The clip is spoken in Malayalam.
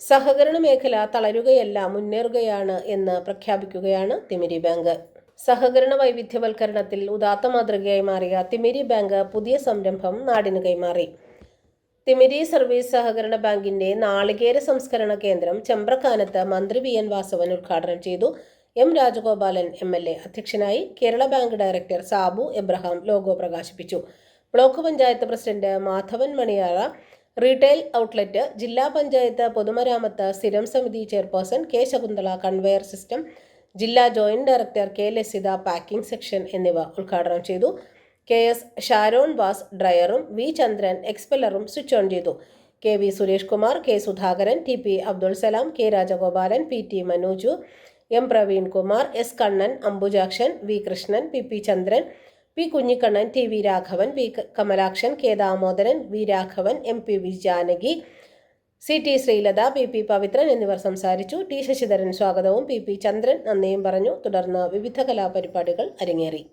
സഹകരണ മേഖല തളരുകയല്ല മുന്നേറുകയാണ് എന്ന് പ്രഖ്യാപിക്കുകയാണ് തിമിരി ബാങ്ക്. സഹകരണ വൈവിധ്യവൽക്കരണത്തിൽ ഉദാത്ത മാതൃകയായി മാറിയ തിമിരി ബാങ്ക് പുതിയ സംരംഭം നാടിന് കൈമാറി. തിമിരി സർവീസ് സഹകരണ ബാങ്കിന്റെ നാളികേര സംസ്കരണ കേന്ദ്രം ചെമ്പ്രക്കാനത്ത് മന്ത്രി വി. എൻ. വാസവൻ ഉദ്ഘാടനം ചെയ്തു. M. Rajagopalan M. L. A. അധ്യക്ഷനായി Kerala bank director Sabu Abraham logo പ്രകാശിപ്പിച്ചു. Block panchayat president Madhavan Maniyara retail outlet ജില്ലാ പഞ്ചായത്ത് പൊതുമരാമത്ത് സ്ഥിരം സമിതി chairperson K Shakunthala conveyor system ജില്ലാ joint director K Lasitha packing section എന്നിവ ഉദ്ഘാടനം ചെയ്തു. കെ എസ് ഷാരോൺ വാസ് ഡ്രയറും വി ചന്ദ്രൻ എക്സ്പെല്ലറും സ്വിച്ച് ഓൺ ചെയ്തു. K V Suresh Kumar K Sudhakaran T P Abdul Salam K Rajagopalan P T Manoj M Praveen Kumar S Kannan Ambujakshan V Krishnan P P Chandran P Kunhikannan T V Raghavan V Kamalakshan K Damodaran V Raghavan M P V Janaki C T Sreelatha P P Pavithran എന്നിവർ സംസാരിച്ചു. ടി ശശിധരൻ സ്വാഗതവും. പി പി ചന്ദ്രൻ നന്ദിയും പറഞ്ഞു. തുടർന്ന് വിവിധ കലാപരിപാടികൾ അരങ്ങേറി.